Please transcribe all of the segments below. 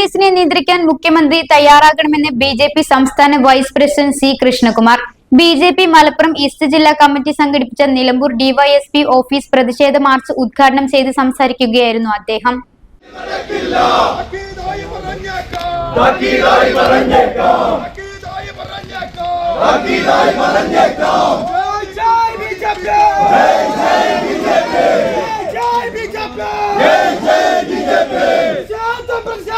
പോലീസിനെ നിയന്ത്രിക്കാൻ മുഖ്യമന്ത്രി തയ്യാറാകണമെന്ന് ബി ജെ പി സംസ്ഥാന vice president C Krishnakumar. B J P Malappuram east ജില്ലാ കമ്മിറ്റി സംഘടിപ്പിച്ച നിലമ്പൂർ ഡിവൈഎസ്പി ഓഫീസ് പ്രതിഷേധ മാർച്ച് ഉദ്ഘാടനം ചെയ്ത് സംസാരിക്കുകയായിരുന്നു അദ്ദേഹം. ജയ് ജയ് ബിജെപി ജയ് ജയ് ബിജെപി ജയ് ജയ് ബിജെപി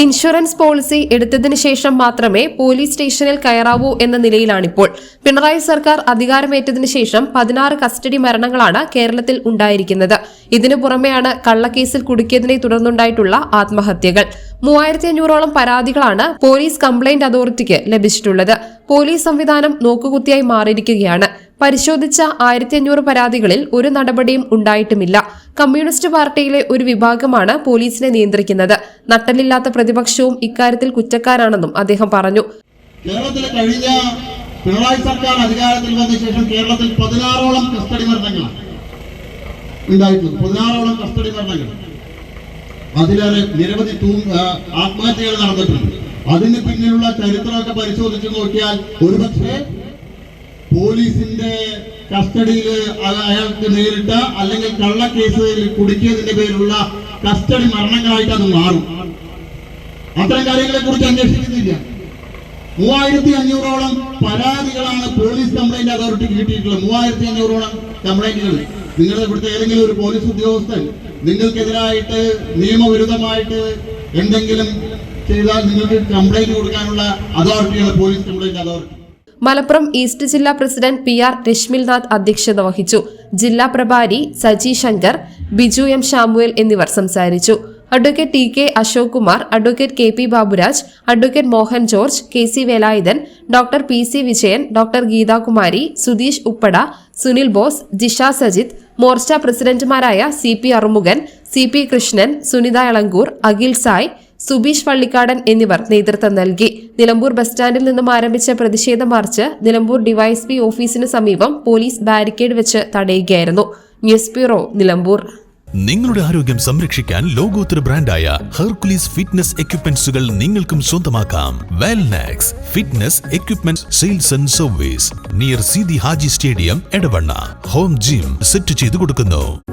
ഇൻഷുറൻസ് പോളിസി എടുത്തതിനു ശേഷം മാത്രമേ പോലീസ് സ്റ്റേഷനിൽ കയറാവൂ എന്ന നിലയിലാണിപ്പോൾ. പിണറായി സർക്കാർ അധികാരമേറ്റതിനു ശേഷം പതിനാറ് കസ്റ്റഡി മരണങ്ങളാണ് കേരളത്തിൽ ഉണ്ടായിരിക്കുന്നത്. ഇതിനു പുറമെയാണ് കള്ളക്കേസിൽ കുടുക്കിയതിനെ തുടർന്നുണ്ടായിട്ടുള്ള ആത്മഹത്യകൾ. മൂവായിരത്തി അഞ്ഞൂറോളം പരാതികളാണ് പോലീസ് കംപ്ലൈന്റ് അതോറിറ്റിക്ക് ലഭിച്ചിട്ടുള്ളത്. പോലീസ് സംവിധാനം നോക്കുകുത്തിയായി മാറിയിരിക്കുകയാണ്. പരിശോധിച്ച ആയിരത്തി അഞ്ഞൂറ് പരാതികളിൽ ഒരു നടപടിയും ഉണ്ടായിട്ടുമില്ല. കമ്മ്യൂണിസ്റ്റ് പാർട്ടിയിലെ ഒരു വിഭാഗമാണ് പോലീസിനെ നിയന്ത്രിക്കുന്നത്. നട്ടലില്ലാത്ത പ്രതിപക്ഷവും ഇക്കാര്യത്തിൽ കുറ്റക്കാരാണെന്നും അദ്ദേഹം പറഞ്ഞു. കേരളത്തിൽ കഴിഞ്ഞ പിണറായി സർക്കാർ അധികാരത്തിൽ വന്ന ശേഷം കേരളത്തിൽ പതിനാറോളം കസ്റ്റഡി മരണങ്ങൾ ഉണ്ടായിട്ടുണ്ട്. പതിനാറോളം കസ്റ്റഡി മരണങ്ങൾ. അതിലേറെ നിരവധി തൂ ആത്മഹത്യകൾ നടന്നിട്ടുണ്ട്. അതിന് പിന്നിലുള്ള ചരിത്രമൊക്കെ പരിശോധിച്ച് നോക്കിയാൽ ഒരുപക്ഷെ പോലീസിന്റെ കസ്റ്റഡിയിൽ അയാൾക്ക് നേരിട്ട അല്ലെങ്കിൽ കള്ളക്കേസിൽ കുടുക്കിയതിന്റെ പേരിലുള്ള കസ്റ്റഡി മരണങ്ങളായിട്ട് അത് മാറും. അത്തരം കാര്യങ്ങളെ കുറിച്ച് അന്വേഷിക്കുന്നില്ല. മൂവായിരത്തി അഞ്ഞൂറോളം പരാതികളാണ് പോലീസ് കംപ്ലൈന്റ് അതോറിറ്റി കിട്ടിയിട്ടുള്ളത്. മൂവായിരത്തി അഞ്ഞൂറോളം കംപ്ലൈന്റുകൾ. നിങ്ങളുടെ ഇവിടുത്തെ ഏതെങ്കിലും ഒരു പോലീസ് ഉദ്യോഗസ്ഥൻ നിങ്ങൾക്കെതിരായിട്ട് നിയമവിരുദ്ധമായിട്ട് എന്തെങ്കിലും ചെയ്താൽ നിങ്ങൾക്ക് കംപ്ലൈന്റ് കൊടുക്കാനുള്ള അതോറിറ്റിയാണ് police complaint authority. Malappuram east ജില്ലാ പ്രസിഡന്റ് പി ആർ രശ്മിൽനാഥ് അധ്യക്ഷത വഹിച്ചു. ജില്ലാ പ്രഭാരി സജി ശങ്കർ ബിജു എം ഷാമുവേൽ എന്നിവർ സംസാരിച്ചു. Advocate T K Ashok Kumar advocate K P Baburaj advocate Mohan George K C Velayudhan doctor P C Vijayan doctor Geethakumari Sudheesh Uppada Sunil Bose Jisha Sajith Morcha പ്രസിഡന്റുമാരായ C P Arumukhan C P Krishnan Sunitha Elankur Akhil Sai Subeesh Pallikkadan എന്നിവർ നേതൃത്വം നൽകി. Nilambur bus സ്റ്റാൻഡിൽ നിന്നും ആരംഭിച്ച പ്രതിഷേധ March Nilambur device P ഓഫീസിന് സമീപം പോലീസ് ബാരിക്കേഡ് വെച്ച് തടയുകയായിരുന്നു. News bureau Nilambur. നിങ്ങളുടെ ആരോഗ്യം സംരക്ഷിക്കാൻ ലോകോത്തര ബ്രാൻഡായ ഹെർക്കുലീസ് ഫിറ്റ്നസ് എക്യുപ്മെന്റ്സുകൾ നിങ്ങൾക്കും സ്വന്തമാക്കാം. Wellnax fitness equipment sales and service near C the Haji stadium Edavanna home gym set ചെയ്തു കൊടുക്കുന്നു.